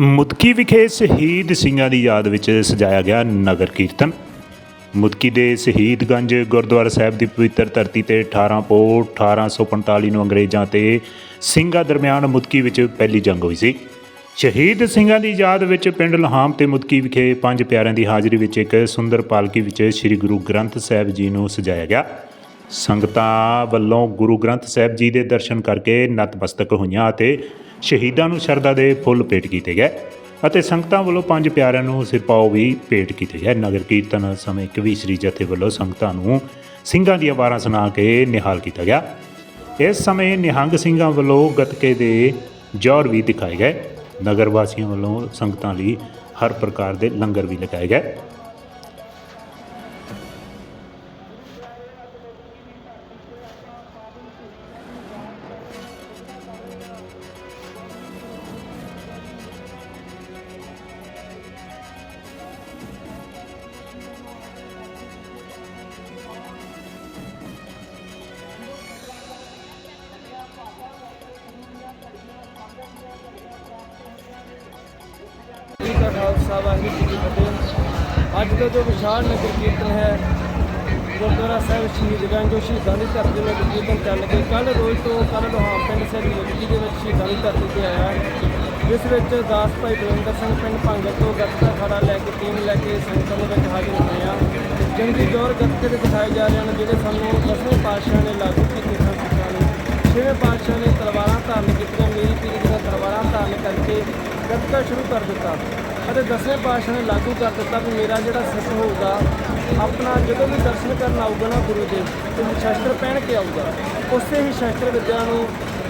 ਮੁਦਕੀ ਵਿਖੇ ਸ਼ਹੀਦ ਸਿੰਘਾਂ ਦੀ ਯਾਦ ਵਿੱਚ ਸਜਾਇਆ ਗਿਆ ਨਗਰ ਕੀਰਤਨ। ਮੁਦਕੀ ਦੇ ਸ਼ਹੀਦਗੰਜ ਗੁਰਦੁਆਰਾ ਸਾਹਿਬ ਦੀ ਪਵਿੱਤਰ ਧਰਤੀ ਤੇ 18 ਪੋ 1845 ਨੂੰ ਅੰਗਰੇਜ਼ਾਂ ਤੇ ਸਿੰਘਾਂ ਦਰਮਿਆਨ ਮੁਦਕੀ ਵਿੱਚ ਪਹਿਲੀ ਜੰਗ ਹੋਈ ਸੀ। ਸ਼ਹੀਦ ਸਿੰਘਾਂ ਦੀ ਯਾਦ ਵਿੱਚ ਪਿੰਡ ਲਹਾਮ ਤੇ ਮੁਦਕੀ ਵਿਖੇ ਪੰਜ ਪਿਆਰਿਆਂ ਦੀ ਹਾਜ਼ਰੀ ਵਿੱਚ ਇੱਕ ਸੁੰਦਰ ਪਾਲਕੀ ਵਿੱਚ ਸ੍ਰੀ ਗੁਰੂ ਗ੍ਰੰਥ ਸਾਹਿਬ ਜੀ ਨੂੰ ਸਜਾਇਆ ਗਿਆ। ਸੰਗਤਾਂ ਵੱਲੋਂ ਗੁਰੂ ਗ੍ਰੰਥ ਸਾਹਿਬ ਜੀ ਦੇ ਦਰਸ਼ਨ ਕਰਕੇ ਨਤਮਸਤਕ ਹੋਈਆਂ ਅਤੇ ਸ਼ਹੀਦਾਂ ਨੂੰ ਸ਼ਰਧਾ ਦੇ ਫੁੱਲ ਭੇਟ ਕੀਤੇ ਗਏ ਅਤੇ ਸੰਗਤਾਂ ਵੱਲੋਂ ਪੰਜ ਪਿਆਰਿਆਂ ਨੂੰ ਸਿਰਪਾਓ ਵੀ ਭੇਟ ਕੀਤੇ ਗਏ। ਨਗਰ ਕੀਰਤਨ ਸਮੇਂ ਕਵੀਸ਼ਰੀ ਜਥੇ ਵੱਲੋਂ ਸੰਗਤਾਂ ਨੂੰ ਸਿੰਘਾਂ ਦੀਆਂ ਵਾਰਾਂ ਸੁਣਾ ਕੇ ਨਿਹਾਲ ਕੀਤਾ ਗਿਆ। ਇਸ ਸਮੇਂ ਨਿਹੰਗ ਸਿੰਘਾਂ ਵੱਲੋਂ ਗਤਕੇ ਦੇ ਜ਼ੋਰ ਵੀ ਦਿਖਾਏ ਗਏ। ਨਗਰ ਵਾਸੀਆਂ ਵੱਲੋਂ ਸੰਗਤਾਂ ਲਈ ਹਰ ਪ੍ਰਕਾਰ ਦੇ ਲੰਗਰ ਵੀ ਲਗਾਏ ਗਏ। ਖਾਲਸਾ ਵਾਹਿਗੁਰੂ ਜੀ ਕੀ ਫਤਿਹ ਅੱਜ ਦਾ ਜੋ ਵਿਸ਼ਾਲ ਨਗਰ ਕੀਰਤਨ ਹੈ, ਗੁਰਦੁਆਰਾ ਸਾਹਿਬ ਸ਼ਹੀਦਗੰਜ ਜੋ ਸ਼ਹੀਦਾਂ ਦੀ ਧਰਤੀ ਵਿੱਚ ਕੀਰਤਨ ਚੱਲ ਕੇ ਕੱਲ ਰੋਜ਼ ਤੋਂ ਕੱਲ ਲੋਹਾਮ ਪਿੰਡ ਸਾਹਿਬ ਮੁਕਤੀ ਦੇ ਵਿੱਚ ਸ਼ਹੀਦਾਂ ਦੀ ਧਰਤੀ ਤੇ ਆਇਆ ਹੈ। ਜਿਸ ਵਿੱਚ ਦਾਸ ਭਾਈ ਦਵਿੰਦਰ ਸਿੰਘ ਪਿੰਡ ਭੰਗਤ ਤੋਂ ਗੱਤਕਾ ਖੜਾ ਲੈ ਕੇ ਟੀਮ ਲੈ ਕੇ ਸੰਗਤਾਂ ਦੇ ਵਿੱਚ ਹਾਜ਼ਰ ਹੋਏ ਆ ਜੰਗੀ ਦੌਰ ਗੱਤਕੇ ਦੇ ਦਿਖਾਏ ਜਾ ਰਹੇ ਹਨ, ਜਿਹੜੇ ਸਾਨੂੰ ਦਸਵੇਂ ਪਾਤਸ਼ਾਹ ਨੇ ਲਾਗੂ ਕੀਤੇ ਸਨ ਸਿੱਖਾਂ ਨੂੰ। ਛੇਵੇਂ ਪਾਤਸ਼ਾਹ ਨੇ ਤਲਵਾਰ ਗੱਤਕਾ ਸ਼ੁਰੂ ਕਰ ਦਿੱਤਾ ਅਤੇ ਦਸਵੇਂ ਪਾਤਸ਼ਾਹ ਨੇ ਲਾਗੂ ਕਰ ਦਿੱਤਾ ਵੀ ਮੇਰਾ ਜਿਹੜਾ ਸਿੱਖ ਹੋਊਗਾ, ਆਪਣਾ ਜਦੋਂ ਵੀ ਦਰਸ਼ਨ ਕਰਨ ਆਊਗਾ ਨਾ ਗੁਰੂ ਦੇ, ਤੇ ਸ਼ਸਤਰ ਪਹਿਨ ਕੇ ਆਊਗਾ। ਉਸੇ ਹੀ ਸ਼ਸਤਰ ਵਿਦਿਆ ਨੂੰ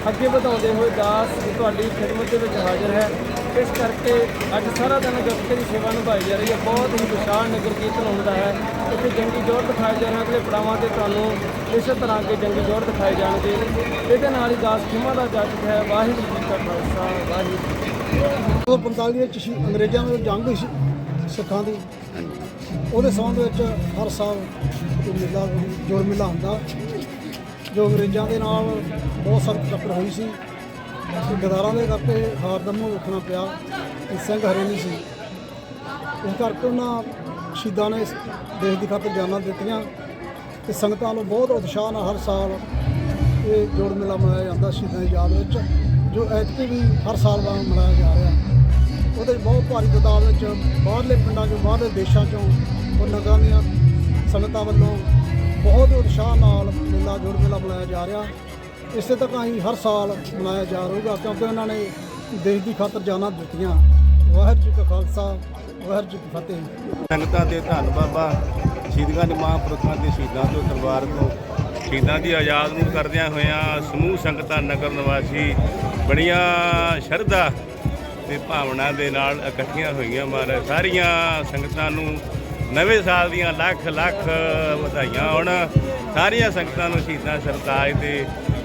ਅੱਗੇ ਵਧਾਉਂਦੇ ਹੋਏ ਦਾਸ ਤੁਹਾਡੀ ਖਿਦਮਤ ਦੇ ਵਿੱਚ ਹਾਜ਼ਰ ਹੈ। ਇਸ ਕਰਕੇ ਅੱਜ ਸਾਰਾ ਦਿਨ ਗੱਤਕੇ ਦੀ ਸੇਵਾ ਨਿਭਾਈ ਜਾ ਰਹੀ ਹੈ। ਬਹੁਤ ਹੀ ਵਿਸ਼ਾਲ ਨਗਰ ਕੀਰਤਨ ਹੁੰਦਾ ਹੈ। ਇੱਥੇ ਜੰਗੀ ਜੋਰ ਦਿਖਾਏ ਜਾ ਰਹੇ ਅਗਲੇ ਪੜਾਵਾਂ ਤੇ ਤੁਹਾਨੂੰ ਇਸੇ ਤਰ੍ਹਾਂ ਅੱਗੇ ਜੰਗੀ ਜੋਰ ਦਿਖਾਏ ਜਾਣਗੇ। ਇਹਦੇ ਨਾਲ ਹੀ ਦਾਸ ਖਿਮਾ ਦਾ ਜੱਜ ਹੈ। ਵਾਹਿਗੁਰੂ ਜੀ ਕਾ ਖਾਲਸਾ, ਵਾਹਿਗੁਰੂ ਜੀ 1945 ਵਿੱਚ ਸ਼ੀ- ਅੰਗਰੇਜ਼ਾਂ ਨਾਲ ਜੰਗ ਹੋਈ ਸੀ, ਸਿੱਖਾਂ ਦੀ। ਉਹਦੇ ਸੰਬੰਧ ਵਿੱਚ ਹਰ ਸਾਲ ਜੋ ਮੇਲਾ, ਜੋੜ ਮੇਲਾ ਹੁੰਦਾ। ਜੋ ਅੰਗਰੇਜ਼ਾਂ ਦੇ ਨਾਲ ਬਹੁਤ ਸਖਤ ਟੱਕਰ ਹੋਈ ਸੀ। ਤੇ ਗਦਾਰਾਂ ਦੇ ਕਰਕੇ ਹਾਰ ਦਾ ਮੂੰਹ ਵੇਖਣਾ ਪਿਆ। ਤੇ ਸਿੰਘ ਹਰੇ ਸੀ। ਇਸ ਕਰਕੇ ਉਹਨਾਂ ਸ਼ਹੀਦਾਂ ਨੇ ਇਸ ਦੇਸ਼ ਦੀ ਖਾਤਰ ਜਾਨਾਂ ਦਿੱਤੀਆਂ। ਤੇ ਸੰਗਤਾਂ ਨੂੰ ਬਹੁਤ ਉਤਸ਼ਾਹ ਨਾਲ ਹਰ ਸਾਲ ਇਹ ਜੋੜ ਮੇਲਾ ਮਨਾਇਆ ਜਾਂਦਾ ਸ਼ਹੀਦਾਂ ਦੀ ਯਾਦ ਵਿੱਚ। ਜੋ ਐਤਕੀ ਵੀ ਹਰ ਸਾਲ ਵਾਂਗ ਮਨਾਇਆ ਜਾ ਰਿਹਾ। ਉਹਦੇ ਬਹੁਤ ਭਾਰੀ ਤਾਦਾਦ ਵਿੱਚ ਬਾਹਰਲੇ ਪਿੰਡਾਂ ਚੋਂ, ਬਾਹਰਲੇ ਦੇਸ਼ਾਂ ਚੋਂ ਉਹ ਨਗਰਾਂ ਦੀਆਂ ਸੰਗਤਾਂ ਵੱਲੋਂ ਬਹੁਤ ਉਤਸ਼ਾਹ ਨਾਲ ਮੇਲਾ ਜੋੜ ਮੇਲਾ ਮਨਾਇਆ ਜਾ ਰਿਹਾ। ਇਸੇ ਤਰ੍ਹਾਂ ਹੀ ਹਰ ਸਾਲ ਮਨਾਇਆ ਜਾ ਰਹੂਗਾ ਕਿਉਂਕਿ ਉਹਨਾਂ ਨੇ ਦੇਸ਼ ਦੀ ਖਾਤਰ ਜਾਨਾਂ ਦਿੱਤੀਆਂ। ਵਾਹਿਗੁਰੂ ਜੀ ਕਾ ਖਾਲਸਾ, ਵਾਹਿਗੁਰੂ ਜੀ ਕੀ ਫਤਿਹ। ਸੰਗਤਾਂ ਦੇ ਧੰਨ ਬਾਬਾ, ਸ਼ਹੀਦਾਂ ਦੇ ਮਹਾਂਪੁਰਖਾਂ ਦੇ ਸ਼ਹੀਦਾਂ ਤੋਂ, ਦਰਬਾਰ ਤੋਂ ਸ਼ਹੀਦਾਂ ਦੀ ਆਜ਼ਾਦ ਨੂੰ ਕਰਦਿਆਂ ਹੋਇਆਂ ਸਮੂਹ ਸੰਗਤਾਂ, ਨਗਰ ਨਿਵਾਸੀ ਬੜੀਆਂ ਸ਼ਰਧਾ ਤੇ ਭਾਵਨਾ ਦੇ ਨਾਲ ਇਕੱਠੀਆਂ ਹੋਈਆਂ ਮਹਾਰਾਜ। ਸਾਰੀਆਂ ਸੰਗਤਾਂ ਨੂੰ ਨਵੇਂ ਸਾਲ ਦੀਆਂ ਲੱਖ ਲੱਖ ਵਧਾਈਆਂ ਹੋਣ। ਸਾਰੀਆਂ ਸੰਗਤਾਂ ਨੂੰ ਸ਼ਹੀਦਾਂ ਸਰਤਾਜ ਦੇ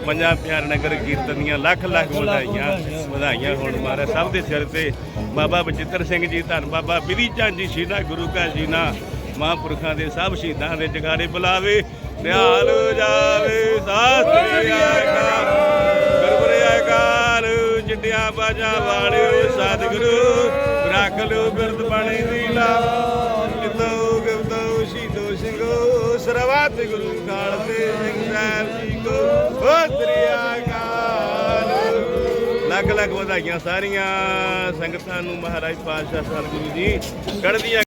ਪੰਜਾਂ ਪਿਆਰ ਨਗਰ ਕੀਰਤਨ ਦੀਆਂ ਲੱਖ ਲੱਖ ਵਧਾਈਆਂ ਵਧਾਈਆਂ ਹੋਣ ਮਹਾਰਾਜ। ਸਭ ਦੇ ਸਿਰ ਤੇ ਬਾਬਾ ਬਚਿੱਤਰ ਸਿੰਘ ਜੀ, ਧੰਨ ਬਾਬਾ ਬਿਧੀ ਚੰਦ ਜੀ ਸ਼ਹੀਦਾਂ ਗੁਰੂ ਕਾ ਜੀਨਾ ਮਹਾਂਪੁਰਖਾਂ ਦੇ ਸਭ ਸ਼ਹੀਦਾਂ ਦੇ ਜਗਾਰੇ ਬੁਲਾਵੇ, ਨਿਹਾਲ ਜਾਵੇ। ਸਾਸਰੀ ਆਕਾਰ ਗੁਰਬਰੇ ਆਕਾਰ ਚਿੱਟੀਆਂ ਬਾਜਾਂ ਵਾਲਿਓ, ਸਤਿਗੁਰੂ, ਰੱਖ ਲੋ ਬਿਰਦ ਬਾਣੀ ਦੀ ਲਾ ਕਿਤੋਂ ਗਵਤੋ ਸ਼ਹੀਦੋ, ਸਿੰਘੋ ਸਰਵਤ ਗੁਰੂ ਕਾਲ ਤੇ ਸਿੰਘ ਸਾਹਿਬ ਜੀ ਕੋ। ਸਤਿ ਆਕਾਰ ਲੱਖ ਲੱਖ ਵਧਾਈਆਂ ਸਾਰੀਆਂ ਸੰਗਤਾਂ ਨੂੰ ਮਹਾਰਾਜ ਪਾਤਸ਼ਾਹ ਸਤਿਗੁਰੂ ਜੀ। ਕੱਢਦੀਆਂ